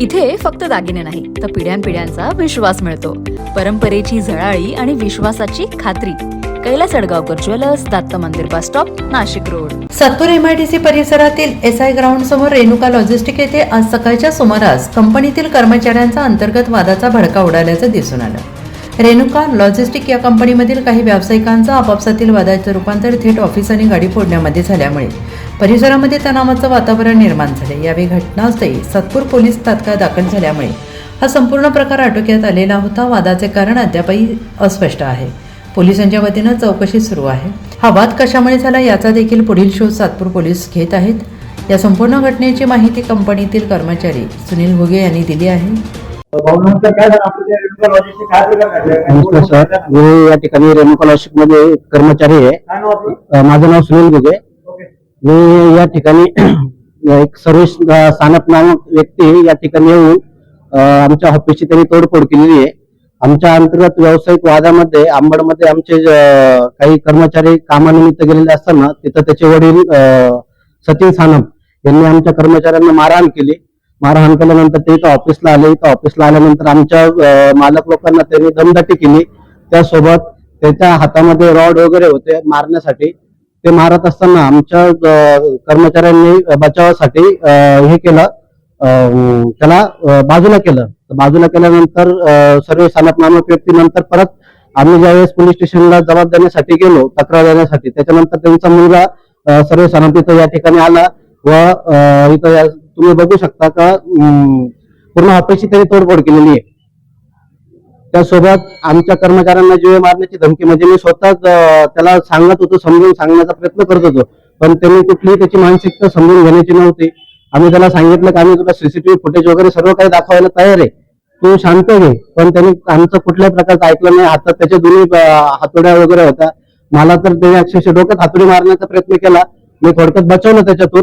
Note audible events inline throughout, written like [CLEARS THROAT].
इथे फक्त दागिने नाही तर पिढ्यानपिढ्यांचा विश्वास मिळतो. परंपरेची झळाळी आणि विश्वासाची खात्री. कैलास अडगावकर ज्वेलर्स दत्त मंदिर bus stop Nashik road. Satpur MIDC परिसरातील एस आय ग्राउंड समोर रेणुका लॉजिस्टिक येथे आज सकाळच्या सुमारास कंपनीतील कर्मचाऱ्यांचा अंतर्गत वादाचा भडका उडाल्याचं दिसून आलं. रेणुका लॉजिस्टिक या कंपनीमधील काही व्यावसायिकांचा आपापसातील वादाचं रूपांतर थेट ऑफिस आणि गाडी फोडण्यामध्ये झाल्यामुळे परिसरामध्ये तणावाचं वातावरण निर्माण झाले. यावेळी घटनास्थळी सातपूर पोलीस तात्काळ दाखल झाल्यामुळे हा संपूर्ण प्रकार आटोक्यात आलेला होता. वादाचे कारण अद्यापही अस्पष्ट आहे. पोलिसांच्या वतीनं चौकशी सुरू आहे. हा वाद कशामुळे झाला याचा देखील पुढील शोध सातपूर पोलीस घेत आहेत. या संपूर्ण घटनेची माहिती कंपनीतील कर्मचारी सुनील घुगे यांनी दिली आहे. नमस्कार सर. मी या ठिकाणी रेणुका लॉजिस्टिकमध्ये कर्मचारी आहे. माझं नाव सुनील गुगे. मी या ठिकाणी [CLEARS THROAT] एक सर्विस सानप नामक व्यक्ती या ठिकाणी येऊन आमच्या ऑफिसची त्यांनी तोडफोड केलेली आहे. आमच्या अंतर्गत व्यावसायिक वादामध्ये आंबडमध्ये आमचे काही कर्मचारी कामानिमित्त गेलेले असताना तिथं त्याचे वडील सचिन सानप यांनी आमच्या कर्मचाऱ्यांना मारहाण केली. मारहाण केल्यानंतर ते इथं ऑफिसला आले. इथं ऑफिसला आल्यानंतर आमच्या मालक लोकांना त्यांनी दमदाटी केली. त्यासोबत त्याच्या हातामध्ये रॉड वगैरे होते मारण्यासाठी. ते मारत असताना आमच्या कर्मचाऱ्यांनी बचावासाठी हे केलं. त्याला बाजूला केलं. तर बाजूला केल्यानंतर सर्व सानप नामक व्यक्ती नंतर परत आम्ही ज्यावेळेस पोलीस स्टेशनला जबाब देण्यासाठी गेलो तक्रार देण्यासाठी त्याच्यानंतर त्यांचा मुलगा सर्व सानप इथं या ठिकाणी आला व इथं या- तुम्ही बघू शकता का पूर्ण ऑफिसची त्यांनी तोडफोड केलेली आहे. त्यासोबत आमच्या कर्मचाऱ्यांना जीवे मारण्याची धमकी म्हणजे मी स्वतः त्याला सांगत होतो समजून सांगण्याचा प्रयत्न करत होतो. पण त्यांनी कुठलीही त्याची मानसिकता समजून घेण्याची नव्हती. आम्ही त्याला सांगितलं की आम्ही तुला सीसीटीव्ही फुटेज वगैरे सर्व काही दाखवायला तयार आहे. तू शांत घे. पण त्यांनी आमचं कुठल्या प्रकारचं ऐकलं नाही. हातात त्याच्या दोन्ही हातोड्या वगैरे होत्या. मला तर त्याने अक्षरशः डोक्यात हातोडी मारण्याचा प्रयत्न केला. मी थोडक्यात बचवलं त्याच्यातून.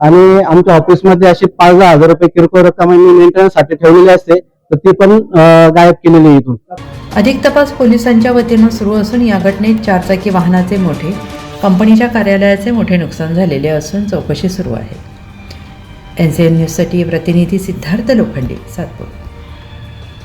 आणि आमच्या ऑफिसमध्ये अशी पाच दहा हजार रुपये किरकोळ रक्कम मी मेंटेनन्ससाठी ठेवलेली असते तर ती पण गायब केलेली इथून. अधिक तपास पोलिसांच्या वतीनं सुरू असून या घटनेत चारचाकी वाहनाचे मोठे कंपनीच्या कार्यालयाचे मोठे नुकसान झालेले असून चौकशी सुरू आहे. एन सी एन न्यूजसाठी प्रतिनिधी सिद्धार्थ लोखंडे सातपूर.